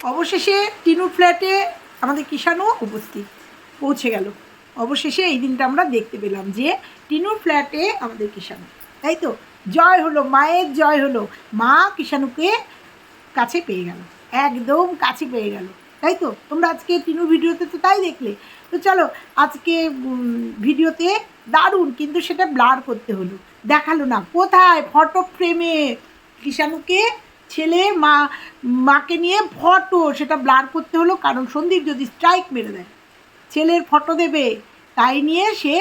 অবশেষে টিনুর ফ্ল্যাটে আমাদের কিষাণও উপস্থিত, পৌঁছে গেল। অবশেষে এই দিনটা আমরা দেখতে পেলাম যে টিনুর ফ্ল্যাটে আমাদের কিষাণু। তাই তো? জয় হলো, মায়ের জয় হলো, মা কিষাণুকে কাছে পেয়ে গেল, একদম কাছে পেয়ে গেল। তাই তো? তোমরা আজকে টিনুর ভিডিওতে তো তাই দেখলে। তো চলো, আজকে ভিডিওতে দারুণ, কিন্তু সেটা ব্লার করতে হলো। দেখাল না, কোথায় ফটো ফ্রেমে কিষাণুকে ছেলে, মা, মাকে নিয়ে ফটো, সেটা ব্লার করতে হলো, কারণ সন্দীপ যদি স্ট্রাইক মেরে দেয়, ছেলের ফটো দেবে, তাই নিয়ে সে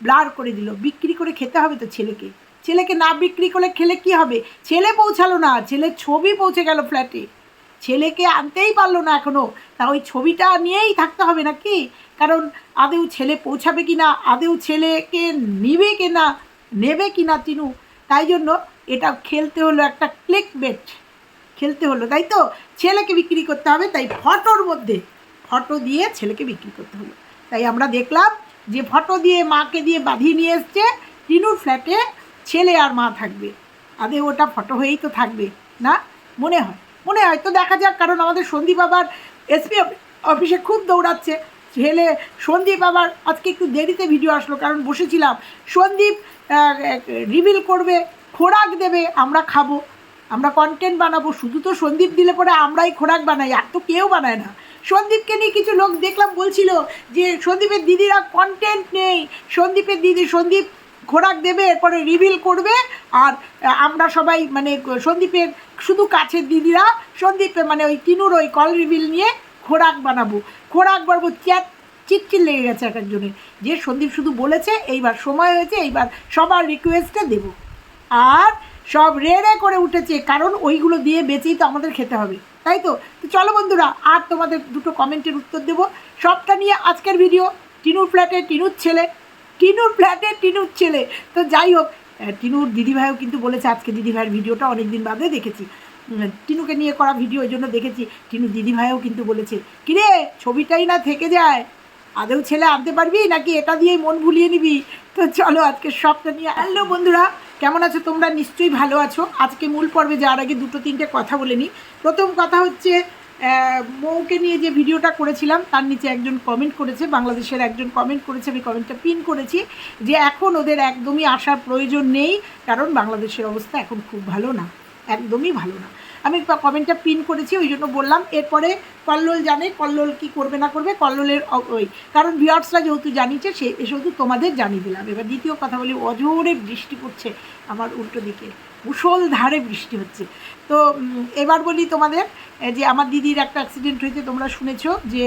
ব্লার করে দিল। বিক্রি করে খেতে হবে তো ছেলেকে। ছেলেকে না বিক্রি করে খেলে কি হবে? ছেলে পৌঁছালো না, ছেলের ছবি পৌঁছে গেল ফ্ল্যাটে ছেলেকে আনতেই পারল না এখনও তা ওই ছবিটা নিয়েই থাকতে হবে নাকি? কারণ আদেও ছেলে পৌঁছাবে কি না আদেও ছেলেকে নিবে কি না নেবে কি না তিনু তাই জন্য এটা খেলতে হলো একটা ক্লিক বেট খেলতে হলো, তাই তো? ছেলেকে বিক্রি করতে হবে, তাই ফটোর মধ্যে, ফটো দিয়ে ছেলেকে বিক্রি করতে হলো। তাই আমরা দেখলাম যে ফটো দিয়ে মাকে দিয়ে বাঁধিয়ে নিয়ে এসছে, টিনুর ফ্ল্যাটে ছেলে আর মা থাকবে। আদে ওটা ফটো হয়েই তো থাকবে, না? মনে হয় মনে হয়। তো দেখা যাক, কারণ আমাদের সন্দীপ আবার এসপি অফিসে খুব দৌড়াচ্ছে। ছেলে সন্দীপ আবার আজকে একটু দেরিতে ভিডিও আসলো, কারণ বসেছিলাম। সন্দীপ রিভিল করবে, খোরাক দেবে, আমরা খাব। আমরা কন্টেন্ট বানাবো, শুধু তো সন্দীপ দিলে পরে আমরাই খোরাক বানাই, আর তো কেউ বানায় না। সন্দীপকে নিয়ে কিছু লোক দেখলাম বলছিল যে, সন্দীপের দিদিরা কন্টেন্ট নেই। সন্দীপের দিদি, সন্দীপ খোরাক দেবে, এরপরে রিভিল করবে, আর আমরা সবাই মানে সন্দীপের শুধু কাছের দিদিরা সন্দীপের মানে ওই তিনুর ওই কল রিভিল নিয়ে খোরাক বানাবো। খোরাক বানাবো, চ্যাট চিটচিট লেগে গেছে এক একজনের। যে সন্দীপ শুধু বলেছে, এইবার সময় হয়েছে, এইবার সবার রিকোয়েস্টে দেবো। আর সব রেড়ে করে উঠেছে, কারণ ওইগুলো দিয়ে বেঁচেই তো আমাদের খেতে হবে, তাই তো? তো চলো বন্ধুরা, আর তোমাদের দুটো কমেন্টের উত্তর দেবো। সবটা নিয়ে আজকের ভিডিও টিনুর ফ্ল্যাটে টিনুর ছেলে, টিনুর ফ্ল্যাটে টিনুর ছেলে। তো যাই হোক টিনুর দিদিভাইও কিন্তু বলেছে, আজকে দিদিভাইয়ের ভিডিওটা অনেক দিন বাদে দেখেছি। টিনুকে নিয়ে করা ভিডিও ওই জন্য দেখেছি, টিনু দিদিভাইও কিন্তু বলেছে, কিরে, ছবিটাই না থেকে যায়? আদৌ ছেলে আনতে পারবি? নাকি এটা দিয়েই মন ভুলিয়ে নিবি? তো চলো আজকে সবটা নিয়ে, হ্যালো বন্ধুরা। কেমন আছো তোমরা? নিশ্চয়ই ভালো আছো। আজকে মূল পর্বে যাওয়ার আগে দুটো তিনটে কথা বলে নিই। প্রথম কথা হচ্ছে মৌকে নিয়ে যে ভিডিওটা করেছিলাম, তার নিচে একজন কমেন্ট করেছে, বাংলাদেশের একজন কমেন্ট করেছে, আমি কমেন্টটা পিন করেছি, যে এখন ওদের একদমই আসার প্রয়োজন নেই, কারণ বাংলাদেশের অবস্থা এখন খুব ভালো না, একদমই ভালো না। আমি কমেন্টটা পিন করেছি, ওই জন্য বললাম। এরপরে কল্লোল জানে, কল্লোল কি করবে না করবে, কল্লোলের ওই। কারণ ভিওয়ার্সরা যেহেতু জানিয়েছে, সে সেহেতু তোমাদের জানিয়ে দিলাম। এবার দ্বিতীয় কথা বলি, অজোরে বৃষ্টি পড়ছে আমার উল্টো দিকে। মুষল ধারে বৃষ্টি হচ্ছে। তো এবার বলি তোমাদের যে আমার দিদির একটা অ্যাক্সিডেন্ট হয়েছে, তোমরা শুনেছ যে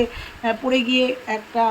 পড়ে গিয়ে একটা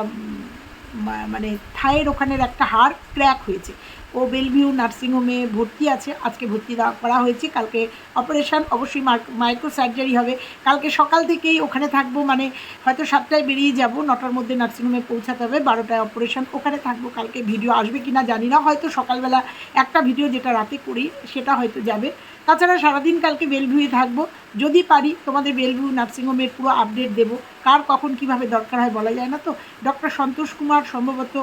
মানে থায়ের ওখানের একটা হাড় ক্র্যাক হয়েছে। ও বেলভিউ নার্সিংহোমে ভর্তি আছে। আজকে ভর্তি করা হয়েছে। কালকে অপারেশন অবশ্যই মাইক্রো সার্জারি হবে। কালকে সকাল থেকেই ওখানে থাকব। মানে হয়তো সাতটায় বেরিয়ে যাব। নটার মধ্যে নার্সিংহোমে পৌঁছাতে হবে। বারোটায় অপারেশন ওখানে থাকব। কালকে ভিডিও আসবে কি না জানি না। হয়তো সকালবেলা একটা ভিডিও যেটা রাতে করি, সেটা হয়তো যাবে। তাছাড়া সারাদিন কালকে বেলভিউয়ে থাকব। যদি পারি তোমাদের বেলভিউ নার্সিংহোমের পুরো আপডেট দেবো। কার কখন কীভাবে দরকার হয় বলা যায় না তো? ডক্টর সন্তোষ কুমার সম্ভবত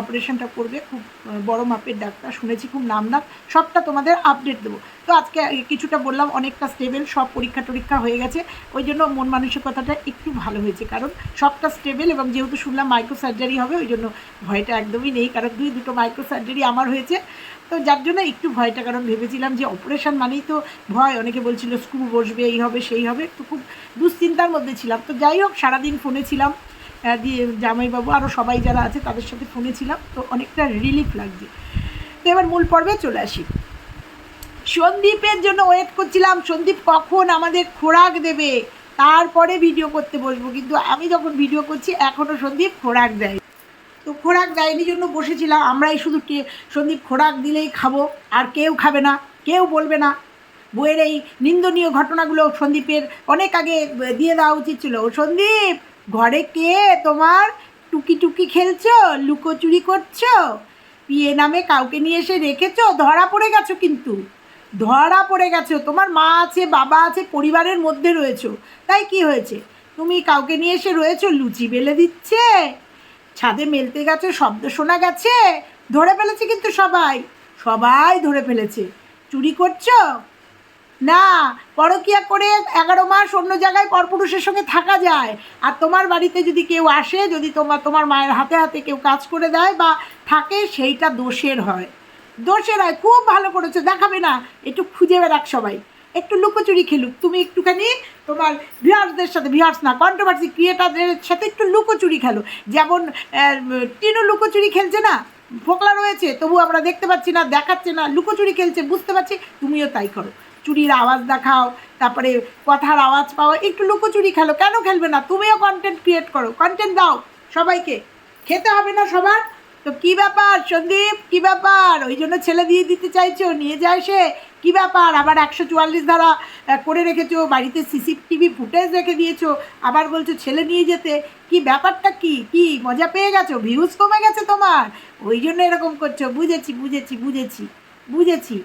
অপারেশনটা করবে। খুব বড় মাপের ডাক্তার, শুনেছি খুব নামডাক সবটা তোমাদের আপডেট দেবো। তো আজকে কিছুটা বললাম, অনেকটা স্টেবেল সব পরীক্ষা টরীক্ষা হয়ে গেছে। ওই জন্য মন মানসিকতাটা একটু ভালো হয়েছে, কারণ সবটা স্টেবেল এবং যেহেতু শুনলাম মাইক্রো সার্জারি হবে, ওই জন্য ভয়টা একদমই নেই, কারণ দুই দুটো মাইক্রো সার্জারি আমার হয়েছে। তো যার জন্য একটু ভয়টা, কারণ ভেবেছিলাম যে অপারেশন মানেই তো ভয়। অনেকে বলছিল স্ক্রু বসবে এই হবে, সেই হবে। তো খুব দুশ্চিন্তার মধ্যে ছিলাম। তো যাই হোক, সারাদিন ফোনে ছিলাম। দিয়ে জামাইবাবু আরও সবাই যারা আছে, তাদের সাথে ফোনে ছিলাম। তো অনেকটা রিলিফ লাগছে। তো এবার মূল পর্বে চলে আসি। সন্দীপের জন্য ওয়েট করছিলাম। সন্দীপ কখন আমাদের খোরাক দেবে? তারপরে ভিডিও করতে বসবো। কিন্তু আমি যখন ভিডিও করছি এখনও সন্দীপ খোরাক দেয়, তো খোরাক দেয়নি জন্য বসেছিলাম। আমরাই শুধু সন্দীপ খোরাক দিলেই খাব। আর কেউ খাবে না। কেউ বলবে না। বইয়ের এই নিন্দনীয় ঘটনাগুলো সন্দীপের অনেক আগে দিয়ে দেওয়া উচিত ছিল। ও সন্দীপ, ঘরে কে তোমার টুকি টুকি খেলছো লুকোচুরি করছ? পিয়ে নামে কাউকে নিয়ে এসে রেখেছো? ধরা পড়ে গেছো কিন্তু। ধরা পড়ে গেছো। তোমার মা আছে, বাবা আছে, পরিবারের মধ্যে রয়েছো। তাই কি হয়েছে? তুমি কাউকে নিয়ে এসে রয়েছো? লুচি বেলে দিচ্ছে? ছাদে মেলতে গেছে? শব্দ শোনা গেছে? ধরে ফেলেছে কিন্তু সবাই। সবাই ধরে ফেলেছে। চুরি করছ? না, পরকিয়া করে এগারো মাস অন্য জায়গায় পরপুরুষের সঙ্গে থাকা যায়। আর তোমার বাড়িতে যদি কেউ আসে, যদি তোমার তোমার মায়ের হাতে হাতে কেউ কাজ করে দেয় বা থাকে, সেইটা দোষের হয়। দোষের হয়, খুব ভালো করেছ, দেখাবে না। একটু খুঁজে বেড়াক সবাই। একটু লুকোচুরি খেলুক। তুমি একটুখানি তোমার ভিউয়ার্সদের সাথে ভিউয়ার্স না কন্ট্রোভার্সি ক্রিয়েটারদের সাথে একটু লুকোচুরি খেলো। যেমন টিনু লুকোচুরি খেলছে না? ফোকলা রয়েছে তবু আমরা দেখতে পাচ্ছি না, দেখাচ্ছে না, লুকোচুরি খেলছে, বুঝতে পারছি? তুমিও তাই করো। চুরির আওয়াজ দেখাও, তারপরে কথার আওয়াজ পাও, একটু লুকোচুরি খেলো। কেন খেলবে না? তুমিও কন্টেন্ট ক্রিয়েট করো কন্টেন্ট দাও সবাইকে। খেতে হবে না সবার? তো কি ব্যাপার সন্দীপ? কি ব্যাপার? ওই জন্য ছেলে দিয়ে দিতে চাইছো, নিয়ে যায় সে? কি ব্যাপার? আবার একশো চুয়াল্লিশ ধারা করে রেখেছো, বাড়িতে সিসিটিভি ফুটেজ রেখে দিয়েছ, আবার বলছো ছেলে নিয়ে যেতে। কি ব্যাপারটা কি? কি মজা পেয়ে গেছো? ভিউজ কমে গেছে তোমার? ওই জন্য এরকম করছ। বুঝেছি বুঝেছি বুঝেছি বুঝেছি।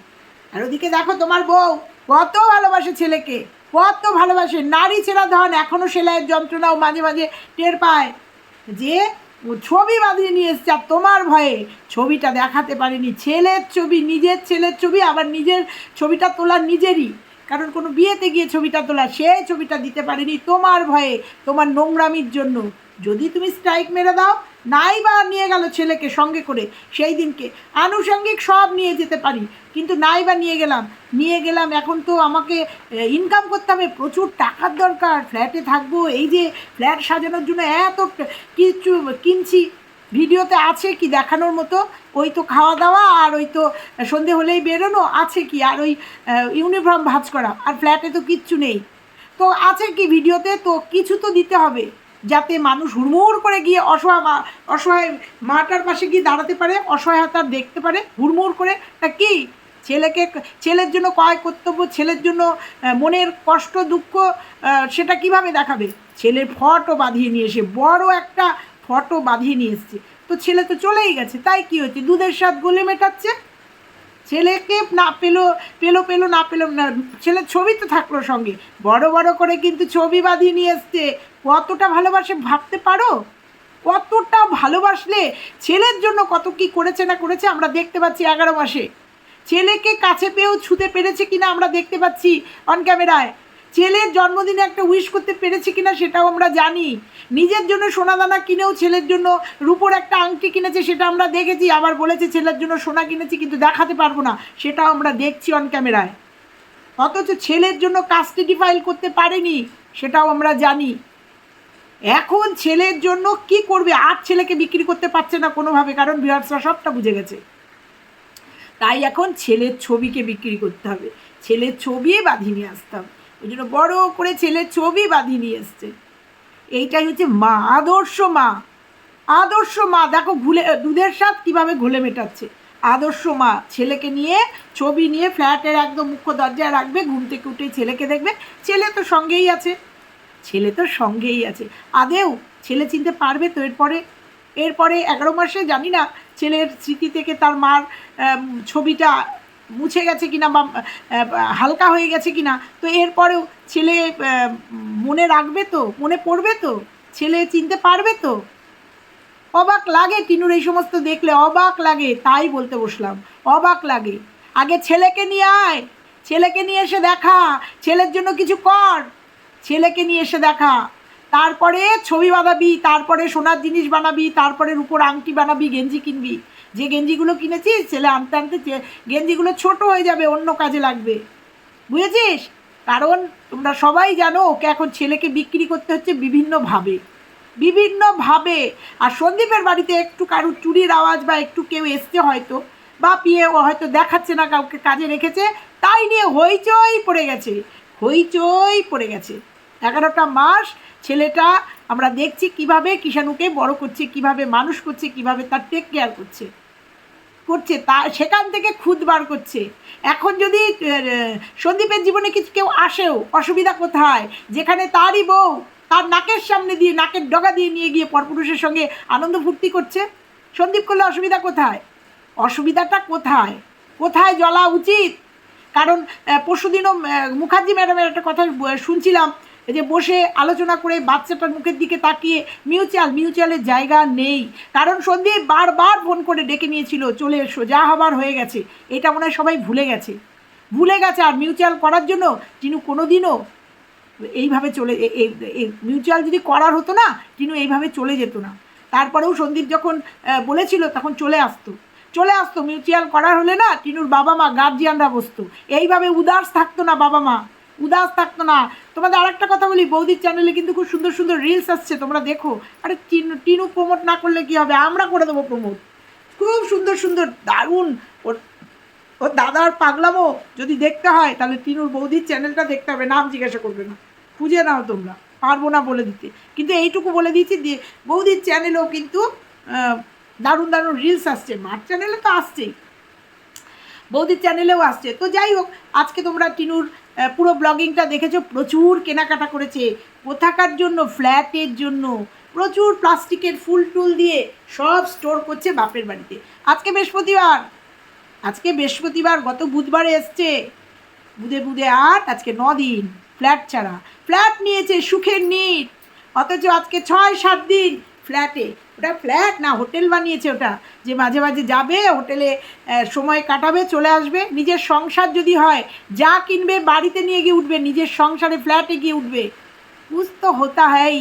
আর ওদিকে দেখো তোমার বউ, কত ভালোবাসে ছেলেকে, কত ভালোবাসে। নারী ছেঁড়া ধন এখনও সেলাইয়ের যন্ত্রণাও মাঝে মাঝে টের পায়। যে ছবি বাঁধিয়ে নিয়ে এসছে, আর তোমার ভয়ে ছবিটা দেখাতে পারেনি। ছেলের ছবি, নিজের ছেলের ছবি, আবার নিজের ছবিটা তোলা নিজেরই। কারণ কোনো বিয়েতে গিয়ে ছবিটা তোলা, সে ছবিটা দিতে পারেনি তোমার ভয়ে, তোমার নোংরামির জন্য। যদি তুমি স্ট্রাইক মেরে দাও নাই বা নিয়ে গেল ছেলেকে সঙ্গে করে, সেই দিনকে। আনুষঙ্গিক সব নিয়ে যেতে পারি, কিন্তু নাই বা নিয়ে গেলাম। নিয়ে গেলাম, এখন তো আমাকে ইনকাম করতে হবে, প্রচুর টাকার দরকার, ফ্ল্যাটে থাকব, এই যে ফ্ল্যাট সাজানোর জন্য এত কিছু কিনছি, ভিডিওতে আছে কি দেখানোর মতো? ওই তো খাওয়া দাওয়া, আর ওই তো সন্ধে হলেই বেরোনো, আছে কি, আর ওই ইউনিফর্ম ভাঁজ করা, আর ফ্ল্যাটে তো কিচ্ছু নেই। তো আছে কি ভিডিওতে? তো কিছু তো দিতে হবে। যাতে মানুষ হুড়মুড় করে গিয়ে অসহায় মা অসহায় মাটার পাশে গিয়ে দাঁড়াতে পারে, অসহায়তা দেখতে পারে, হুড়মুড় করে। তা কি? ছেলেকে ছেলের জন্য কয় কর্তব্য, ছেলের জন্য মনের কষ্ট, দুঃখ সেটা কীভাবে দেখাবে? ছেলের ফটো বাঁধিয়ে নিয়ে এসে, বড় একটা ফটো বাঁধিয়ে নিয়ে এসছে। তো ছেলে তো চলেই গেছে, তাই কি হচ্ছে দুধের স্বাদ গলে মেটাচ্ছে। ছেলেকে না পেল পেল পেল, না পেল, না, ছেলের ছবি তো থাকল সঙ্গে। বড় বড় করে কিন্তু ছবি বাঁধিয়ে নিয়ে এসছে। কতটা ভালোবাসে ভাবতে পারো? কতটা ভালোবাসলে ছেলের জন্য কত কি করেছে না করেছে আমরা দেখতে পাচ্ছি এগারো মাসে। ছেলেকে কাছে পেয়েও ছুতে পেরেছে কিনা আমরা দেখতে পাচ্ছি অন ক্যামেরায় ছেলের জন্মদিনে একটা উইশ করতে পেরেছে কিনা সেটাও আমরা জানি। নিজের জন্য সোনাদানা কিনেও ছেলের জন্য রূপোর একটা আংটি কিনেছে সেটা আমরা দেখেছি, আবার বলেছে ছেলের জন্য সোনা কিনেছি কিন্তু দেখাতে পারব না, সেটাও আমরা দেখছি অন ক্যামেরায় অথচ ছেলের জন্য কাস্টডি ফাইল করতে পারেনি, সেটাও আমরা জানি। এখন ছেলের জন্য কি করবে? আর ছেলেকে বিক্রি করতে পারছে না কোনোভাবে, কারণ বিহার্সরা সবটা বুঝে গেছে। তাই এখন ছেলের ছবিকে বিক্রি করতে হবে। ছেলের ছবি বাঁধিয়ে নিয়ে আসতে হবে। ওই জন্য বড় করে ছেলের ছবি বাঁধিয়ে নিয়ে এসছে। এইটাই হচ্ছে মা, আদর্শ মা। আদর্শ মা, দেখো ঘুলে, দুধের স্বাদ কীভাবে ঘুলে মেটাচ্ছে। আদর্শ মা, ছেলেকে নিয়ে ছবি নিয়ে ফ্ল্যাটের একদম মুখ্য দরজায় রাখবে, ঘুম থেকে উঠে ছেলেকে দেখবে। ছেলে তো সঙ্গেই আছে। ছেলে তো সঙ্গেই আছে। আদেও ছেলে চিনতে পারবে তো এরপরে এরপরে এগারো মাসে জানি না ছেলের স্মৃতি থেকে তার মার ছবিটা মুছে গেছে কিনা বা হালকা হয়ে গেছে কিনা, তো এরপরেও ছেলে মনে রাখবে তো, মনে পড়বে তো, ছেলে চিনতে পারবে তো। অবাক লাগে টিনুর এই সমস্ত দেখলে, অবাক লাগে, তাই বলতে বসলাম, অবাক লাগে। আগে ছেলেকে নিয়ে আয়, ছেলেকে নিয়ে এসে দেখা, ছেলের জন্য কিছু কর। ছেলেকে নিয়ে এসে দেখা। তারপরে ছবি বানাবি, তারপরে সোনার জিনিস বানাবি, তারপরে রূপোর আংটি বানাবি, গেঞ্জি কিনবি। যে গেঞ্জিগুলো কিনেছিস, ছেলে আনতে আনতে গেঞ্জিগুলো ছোট হয়ে যাবে, অন্য কাজে লাগবে। বুঝেছিস? কারণ তোমরা সবাই জানো, ওকে এখন ছেলেকে বিক্রি করতে হচ্ছে বিভিন্নভাবে। বিভিন্নভাবে। আর সন্দীপের বাড়িতে একটু কারুর চুরির আওয়াজ বা একটু কেউ এসছে হয়তো, বা পিয়ে ও হয়তো দেখাচ্ছে না কাউকে, কাজে রেখেছে, তাই নিয়ে হইচই পড়ে গেছে। হইচই পড়ে গেছে। এগারোটা মাস ছেলেটা আমরা দেখছি কীভাবে কিষাণুকে বড় করছে, কীভাবে মানুষ করছে, কীভাবে তার টেক কেয়ার করছে। করছে, তা সেখান থেকে খুদ বার করছে। এখন যদি সন্দীপের জীবনে কিছু কেউ আসেও, অসুবিধা কোথায়? যেখানে তারই বউ, তার নাকের সামনে দিয়ে, নাকের ডগা দিয়ে নিয়ে গিয়ে পরপুরুষের সঙ্গে আনন্দ ফুর্তি করছে? সন্দীপ করলে অসুবিধা কোথায়? অসুবিধাটা কোথায়? কোথায় জ্বলা উচিত? কারণ পরশুদিনও মুখার্জি ম্যাডামের একটা কথা শুনছিলাম, যে বসে আলোচনা করে বাচ্চাটার মুখের দিকে তাকিয়ে মিউচুয়াল মিউচুয়ালের জায়গা নেই। কারণ সন্দীপ বারবার ফোন করে ডেকে নিয়েছিল, চলে এসো, যা হবার হয়ে গেছে। এটা মনে হয় সবাই ভুলে গেছে। ভুলে গেছে আর মিউচুয়াল করার জন্য টিনু কোনো দিনও এইভাবে চলে মিউচুয়াল যদি করার হতো না, টিনু এইভাবে চলে যেত না। তারপরেও সন্দীপ যখন বলেছিল, তখন চলে আসতো। চলে আসতো মিউচুয়াল করার হলে না টিনুর বাবা মা গার্জিয়ানরা বসতো। এইভাবে উদাস থাকতো না বাবা মা, উদাস থাকতো না। তোমাদের আরেকটা কথা বলি, বৌদির চ্যানেলে কিন্তু খুব সুন্দর সুন্দর রিলস আসছে, তোমরা দেখো। আরে টিনু টিনু প্রমোট না করলে কি হবে? আমরা করে দেবো প্রমোট খুব সুন্দর সুন্দর, দারুণ। ওর ওর দাদার পাগলামো যদি দেখতে হয়, তাহলে টিনুর বৌদির চ্যানেলটা দেখতে হবে, নাম জিজ্ঞাসা করবে না। খুঁজে নাও তোমরা, পারব না বলে দিতে। কিন্তু এইটুকু বলে দিয়েছি, দিয়ে বৌদির চ্যানেলেও কিন্তু দারুণ দারুণ রিলস আসছে, মার চ্যানেলে তো আসছেই। বৌদির চ্যানেলেও আসছে। তো যাই হোক, আজকে তোমরা টিনুর পুরো ব্লগিংটা দেখেছ, প্রচুর কেনাকাটা করেছে। কোথাকার জন্য? ফ্ল্যাটের জন্য। প্রচুর প্লাস্টিকের ফুল টুল দিয়ে সব স্টোর করছে বাপের বাড়িতে। আজকে বৃহস্পতিবার। আজকে বৃহস্পতিবার, গত বুধবারে এসছে। বুধে বুধে আট আজকে দিন ফ্ল্যাট ছাড়া। ফ্ল্যাট নিয়েছে সুখের নিট অথচ আজকে ছয় সাত দিন ফ্ল্যাটে ওটা ফ্ল্যাট না হোটেল বানিয়েছে ওটা। যে মাঝে মাঝে যাবে হোটেলে সময় কাটাবে, চলে আসবে। নিজের সংসার যদি হয়, যা কিনবে বাড়িতে নিয়ে গিয়ে উঠবে, নিজের সংসারে ফ্ল্যাটে গিয়ে উঠবে। কুছ তো হতা হ্যাই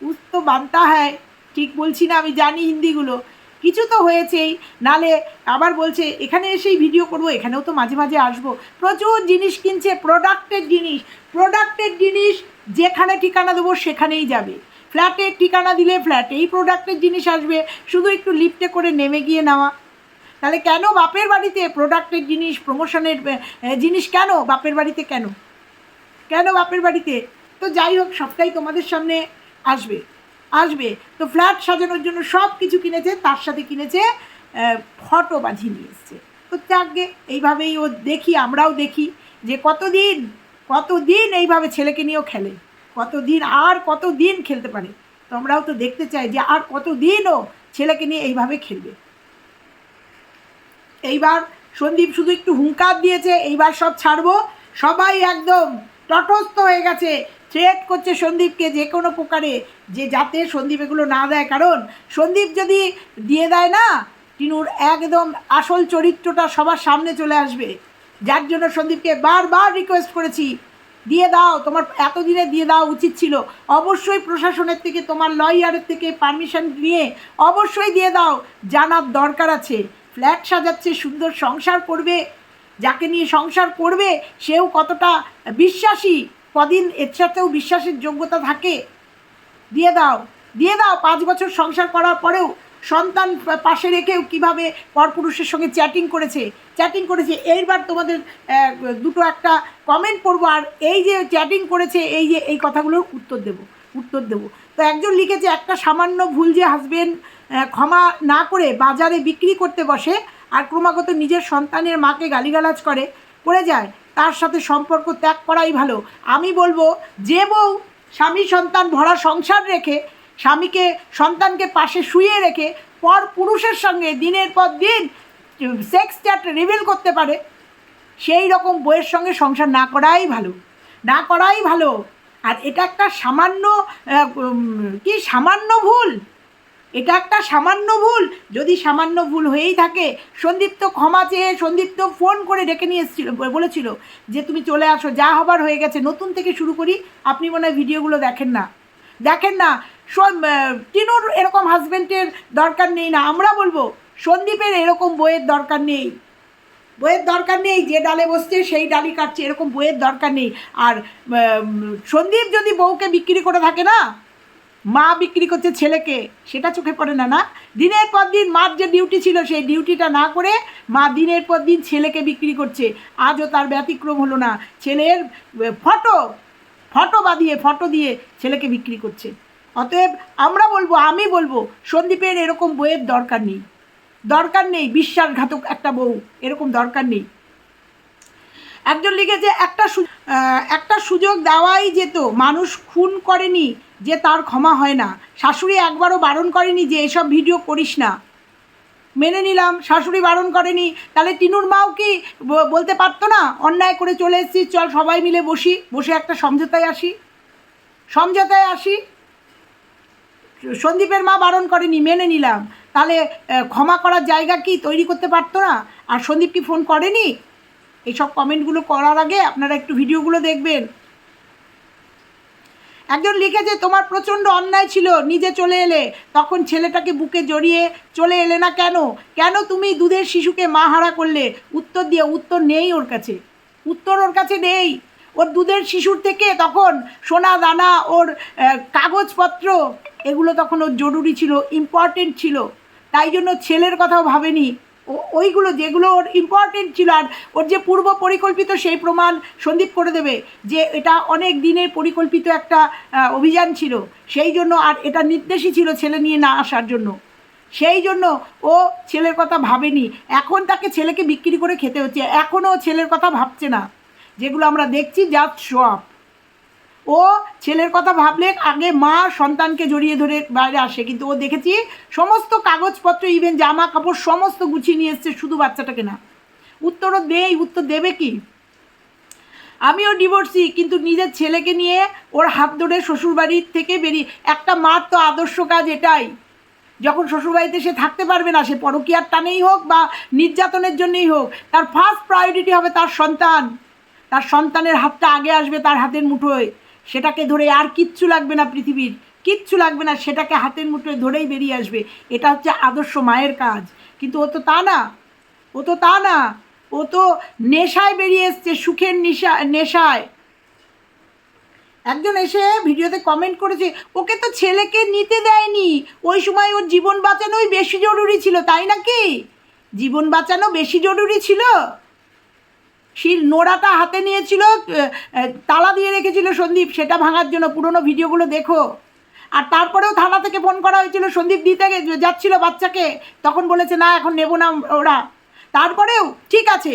কুছ তো বানতা হ্যায় ঠিক বলছি না, আমি জানি হিন্দিগুলো। কিছু তো হয়েছেই। নালে আবার বলছে, এখানে এসেই ভিডিও করব, এখানেও তো মাঝে মাঝে আসব। প্রচুর জিনিস কিনছে প্রোডাক্টের জিনিস। প্রোডাক্টের জিনিস যেখানে ঠিকানা দেবো, সেখানেই যাবে। ফ্ল্যাটের ঠিকানা দিলে ফ্ল্যাটে ফ্ল্যাটেই প্রোডাক্টের জিনিস আসবে, শুধু একটু লিফটে করে নেমে গিয়ে নেওয়া। তাহলে কেন বাপের বাড়িতে প্রোডাক্টের জিনিস প্রমোশনের জিনিস কেন বাপের বাড়িতে কেন? কেন বাপের বাড়িতে? তো যাই হোক, সবটাই তোমাদের সামনে আসবে। আসবে। তো ফ্ল্যাট সাজানোর জন্য সব কিছু কিনেছে, তার সাথে কিনেছে ফটো বাঁধিয়ে নিয়ে এসছে। তো যাকগে, এইভাবেই ও দেখি, আমরাও দেখি যে কতদিন কতদিন এইভাবে ছেলেকে নিয়েও খেলে। কতদিন, আর কতদিন খেলতে পারে? তো আমরাও তো দেখতে চাই যে আর কতদিন ও ছেলেকে নিয়ে এইভাবে খেলবে। এইবার সন্দীপ শুধু একটু হুঙ্কার দিয়েছে, এইবার সব ছাড়বো। সবাই একদম তটস্থ হয়ে গেছে থ্রেট করছে সন্দীপকে যে কোনো প্রকারে, যে যাতে সন্দীপ এগুলো না দেয়। কারণ সন্দীপ যদি দিয়ে দেয় না, টিনুর একদম আসল চরিত্রটা সবার সামনে চলে আসবে। যার জন্য সন্দীপকে বারবার রিকোয়েস্ট করেছি দিয়ে দাও, তোমার এতদিনে দিয়ে দেওয়া উচিত ছিল। অবশ্যই প্রশাসনের থেকে, তোমার লয়ারের থেকে পারমিশন নিয়ে অবশ্যই দিয়ে দাও, জানার দরকার আছে। ফ্ল্যাট সাজাচ্ছে, সুন্দর সংসার করবে। যাকে নিয়ে সংসার করবে, সেও কতটা বিশ্বাসী, কদিন এর সাথেও বিশ্বাসের যোগ্যতা থাকে। দিয়ে দাও দিয়ে দাও, পাঁচ বছর সংসার করার পরেও সন্তান পাশে রেখেও কীভাবে পরপুরুষের সঙ্গে চ্যাটিং করেছে চ্যাটিং করেছে, এইবার তোমাদের দুটো একটা কমেন্ট করব আর এই যে চ্যাটিং করেছে, এই যে, এই কথাগুলোর উত্তর দেব উত্তর দেব। তো একজন লিখেছে, একটা সামান্য ভুল যে হাজবেন্ড ক্ষমা না করে বাজারে বিক্রি করতে বসে, আর ক্রমাগত নিজের সন্তানের মাকে গালিগালাজ করে করে যায়, তার সাথে সম্পর্ক ত্যাগ করাই ভালো। আমি বলব, যে বউ স্বামী সন্তান ভরা সংসার রেখে স্বামীকে, সন্তানকে পাশে শুয়ে রেখে পর পুরুষের সঙ্গে দিনের পর দিন সেক্স চ্যাট রিভিল করতে পারে। সেই রকম বইয়ের সঙ্গে সংসার না করাই ভালো। না করাই ভালো। আর এটা একটা সামান্য কি সামান্য ভুল? এটা একটা সামান্য ভুল। যদি সামান্য ভুল হয়েই থাকে সন্দীপ তো ক্ষমা চেয়ে সন্দীপ তো ফোন করে ডেকে নিয়ে এসেছিল, বলেছিল যে তুমি চলে আসো, যা হবার হয়ে গেছে, নতুন থেকে শুরু করি। আপনি মনে হয় ভিডিওগুলো দেখেন না। দেখেন না টিনুর এরকম হাজব্যান্ডের দরকার নেই না। আমরা বলব, সন্দীপের এরকম বইয়ের দরকার নেই। বইয়ের দরকার নেই, যে ডালে বসছে সেই ডালি কাটছে, এরকম বইয়ের দরকার নেই। আর সন্দীপ যদি বউকে বিক্রি করে থাকে না, মা বিক্রি করছে ছেলেকে, সেটা চোখে পড়ে না না? দিনের পর দিন মার যে ডিউটি ছিল, সেই ডিউটিটা না করে মা দিনের পর দিন ছেলেকে বিক্রি করছে। আজও তার ব্যতিক্রম হলো না। ছেলের ফটো ফটো বাঁধিয়ে, ফটো দিয়ে ছেলেকে বিক্রি করছে। অতএব আমরা বলব, আমি বলব, সন্দীপের এরকম বইয়ের দরকার নেই। দরকার নেই, বিশ্বাসঘাতক একটা বউ, এরকম দরকার নেই। একজন লিখেছে, একটা একটা সুযোগ দেওয়াই যেত মানুষ খুন করেনি যে তার ক্ষমা হয় না। শাশুড়ি একবারও বারণ করেনি যে এসব ভিডিও করিস না। মেনে নিলাম, শাশুড়ি বারণ করেনি। তাহলে টিনুর মাও কি বলতে পারতো না, অন্যায় করে চলে এসেছি চল সবাই মিলে বসি, বসে একটা সমঝোতায় আসি। সমঝোতায় আসি সন্দীপের মা বারণ করেনি, মেনে নিলাম। তাহলে ক্ষমা করার জায়গা কি? তৈরি করতে পারতো না? আর সন্দীপ কি ফোন করেনি? এইসব কমেন্টগুলো করার আগে আপনারা একটু ভিডিওগুলো দেখবেন। একজন লিখেছে, তোমার প্রচণ্ড অন্যায় ছিল, নিজে চলে এলে। তখন ছেলেটাকে বুকে জড়িয়ে চলে এলে না কেন? কেন তুমি দুধের শিশুকে মা হারা করলে? উত্তর দিয়ে, উত্তর নেই ওর কাছে। উত্তর ওর কাছে নেই। ওর দুধের শিশুর থেকে তখন সোনা, দানা, ওর কাগজপত্র এগুলো তখন ওর জরুরি ছিল ইম্পর্টেন্ট ছিল। তাই জন্য ছেলের কথাও ভাবেনি। ও- ওইগুলো যেগুলো ওর ইম্পর্টেন্ট ছিল আর ওর যে পূর্ব পরিকল্পিত সেই প্রমাণ সন্দীপ করে দেবে যে এটা অনেক দিনের পরিকল্পিত একটা অভিযান ছিল। সেই জন্য আর এটা নির্দেশই ছিল ছেলে নিয়ে না আসার জন্য। সেই জন্য ও ছেলের কথা ভাবেনি। এখন তাকে ছেলেকে বিক্রি করে খেতে হচ্ছে। এখনও ছেলের কথা ভাবছে না। যেগুলো আমরা দেখছি জাস্ট সব ও ছেলের কথা ভাবলে আগে মা সন্তানকে জড়িয়ে ধরে বাইরে আসে। কিন্তু ও দেখেছি সমস্ত কাগজপত্র ইভেন জামা কাপড় সমস্ত গুছিয়ে নিয়ে এসছে শুধু বাচ্চাটাকে না। উত্তরও দেই, উত্তর দেবে কি? আমিও ডিভোর্সি কিন্তু নিজের ছেলেকে নিয়ে ওর হাত ধরে শ্বশুরবাড়ির থেকে বেরিয়ে একটা মার তো আদর্শ কাজ এটাই। যখন শ্বশুরবাড়িতে সে থাকতে পারবে না, সে পরকীয়ার টানেই হোক বা নির্যাতনের জন্যই হোক, তার ফার্স্ট প্রায়োরিটি হবে তার সন্তান। তার সন্তানের হাতটা আগে আসবে, তার হাতের মুঠোয়। সেটাকে ধরে আর কিচ্ছু লাগবে না পৃথিবীর, কিচ্ছু লাগবে না, সেটাকে হাতের মুঠোয় ধরেই বেরিয়ে আসবে। এটা হচ্ছে আদর্শ মায়ের কাজ। কিন্তু ও তো তা না, ও তো তা না, ও তো নেশায় বেরিয়ে এসছে, সুখের নেশা, নেশায়। একজন এসে ভিডিওতে কমেন্ট করেছে, ওকে তো ছেলেকে নিতে দেয়নি, ওই সময় ওর জীবন বাঁচানোই বেশি জরুরি ছিল, তাই নাকি? জীবন বাঁচানো বেশি জরুরি ছিল? শিল নোড়াটা হাতে নিয়েছিল তালা দিয়ে রেখেছিল সন্দীপ, সেটা ভাঙার জন্য, পুরনো ভিডিওগুলো দেখো। আর তারপরেও থানা থেকে ফোন করা হয়েছিল, সন্দীপ দিতে যাচ্ছিল বাচ্চাকে, তখন বলেছে, না, এখন নেব না ওরা। তারপরেও, ঠিক আছে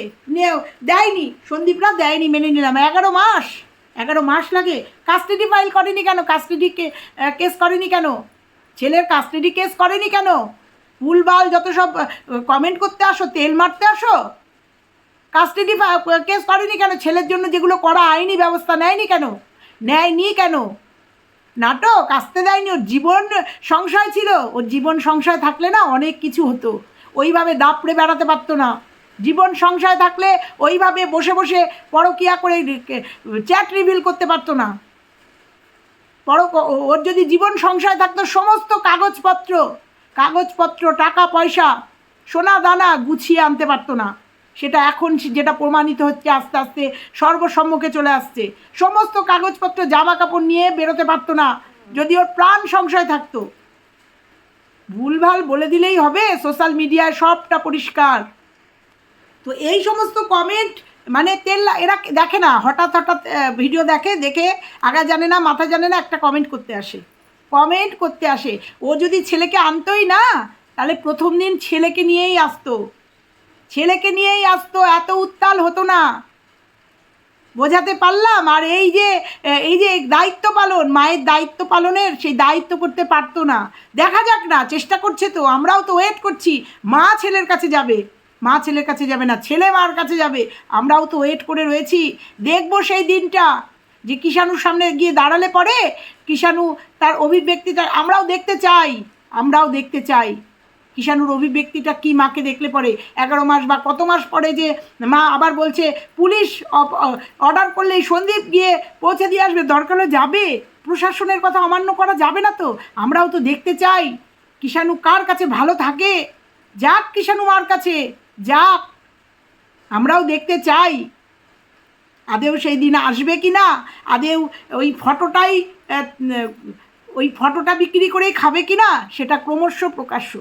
দেয়নি, সন্দীপরা দেয়নি, মেনে নিলাম। এগারো মাস এগারো মাস লাগে। কাস্টাডি ফাইল করেনি কেন? কাস্টাডি কেস করেনি কেন? ছেলের কাস্টাডি কেস করেনি কেন? ভুলবাল যত সব কমেন্ট করতে আসো, তেল মারতে আসো? কাস্টাডি কেস করেনি কেন? ছেলের জন্য যেগুলো করা আইনি ব্যবস্থা নেয়নি কেন? নেয়নি কেন? নাটক আসতে দেয়নি, ওর জীবন সংশয় ছিল। ওর জীবন সংশয় থাকলে না অনেক কিছু হতো। ওইভাবে দাপড়ে বেড়াতে পারতো না। জীবন সংশয় থাকলে ওইভাবে বসে বসে পরকিয়া করে চ্যাট রিভিল করতে পারতো না। পর ওর যদি জীবন সংশয় থাকতো, সমস্ত কাগজপত্র কাগজপত্র, টাকা, পয়সা, সোনা, দানা গুছিয়ে আনতে পারতো না। সেটা এখন যেটা প্রমাণিত হচ্ছে আস্তে আস্তে সর্বসম্মুখে চলে আসছে। সমস্ত কাগজপত্র জামা কাপড় নিয়ে বেরোতে পারতো না। যদি ওর প্রাণ সংশয় থাকতো। ভুলভাল বলে দিলেই হবে, সোশ্যাল মিডিয়ায় সবটা পরিষ্কার। তো এই সমস্ত কমেন্ট মানে তেল এরা দেখে না, হঠাৎ হঠাৎ ভিডিও দেখে দেখে আগা জানে না, মাথা জানে না, একটা কমেন্ট করতে আসে। কমেন্ট করতে আসে। ও যদি ছেলেকে আনতোই না, তাহলে প্রথম দিন ছেলেকে নিয়েই আসতো। ছেলেকে নিয়েই আসতো এত উত্তাল হতো না। বোঝাতে পারলাম? আর এই যে এই যে দায়িত্ব পালন, মায়ের দায়িত্ব পালনের সেই দায়িত্ব করতে পারতো না। দেখা যাক না, চেষ্টা করছে তো, আমরাও তো ওয়েট করছি। মা ছেলের কাছে যাবে। মা ছেলের কাছে যাবে না, ছেলে মার কাছে যাবে। আমরাও তো ওয়েট করে রয়েছি। দেখব সেই দিনটা, যে কিষাণুর সামনে গিয়ে দাঁড়ালে পরে কিষাণু তার অভিব্যক্তিটা আমরাও দেখতে চাই, আমরাও দেখতে চাই। কিষাণুর অভিব্যক্তিটা কি মাকে দেখলে পরে? এগারো মাস বা কত মাস পরে যে মা আবার বলছে, পুলিশ অর্ডার করলেই সন্দীপ গিয়ে পৌঁছে দিয়ে আসবে, দরকার যাবে। প্রশাসনের কথা অমান্য করা যাবে না তো। আমরাও তো দেখতে চাই। কিষাণু কার কাছে ভালো থাকে? যাক কিষাণু মার কাছে, যাক। আমরাও দেখতে চাই। আদেও সেই দিন আসবে কি না? আদেও ওই ফটোটাই ওই ফটোটা বিক্রি করেই খাবে কি না? সেটা ক্রমশ প্রকাশ্য।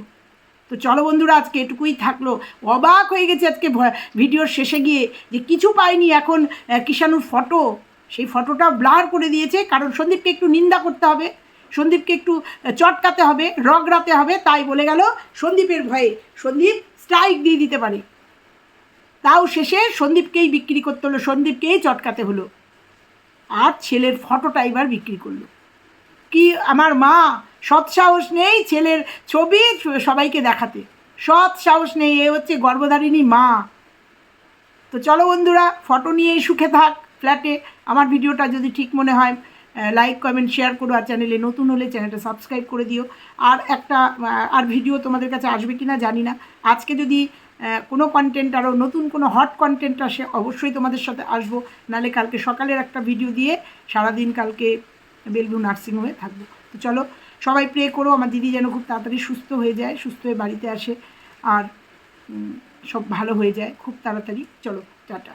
তো চলো বন্ধুরা, আজকে এটুকুই থাকল। অবাক হয়ে গেছে আজকে ভিডিওর শেষে গিয়ে যে কিছু পাইনি এখন কিষাণুর ফটো। সেই ফটোটা ব্লার করে দিয়েছে, কারণ সন্দীপকে একটু নিন্দা করতে হবে। সন্দীপকে একটু চটকাতে হবে, রগড়াতে হবে। তাই বলে গেল, সন্দীপের ভয়ে সন্দীপ স্ট্রাইক দিয়ে দিতে পারে। তাও শেষে সন্দীপকেই বিক্রি করতে হলো, সন্দীপকেই চটকাতে হলো। আর ছেলের ফটোটা এবার বিক্রি করল। কি, আমার মা সৎ সাহস নেই ছেলের ছবি সবাইকে দেখাতে। সৎ সাহস নেই, এ হচ্ছে গর্ভধারিণী মা। তো চলো বন্ধুরা ফটো নিয়েই সুখে থাক ফ্ল্যাটে আমার ভিডিওটা যদি ঠিক মনে হয় লাইক কমেন্ট শেয়ার করো আর চ্যানেলে নতুন হলে চ্যানেলটা সাবস্ক্রাইব করে দিও। আর একটা আর ভিডিও তোমাদের কাছে আসবে কি না জানি না। আজকে যদি কোনো কন্টেন্ট আরও নতুন, কোনো হট কন্টেন্ট আসে, অবশ্যই তোমাদের সাথে আসব। নালে কালকে সকালের একটা ভিডিও দিয়ে সারাদিন কালকে বেলবু নার্সিংহোমে থাকব। তো চলো সবাই প্রে করো, আমার দিদি যেন খুব তাড়াতাড়ি সুস্থ হয়ে যায়, সুস্থ হয়ে বাড়িতে আসে, আর সব ভালো হয়ে যায়, খুব তাড়াতাড়ি। চলো, টাটা।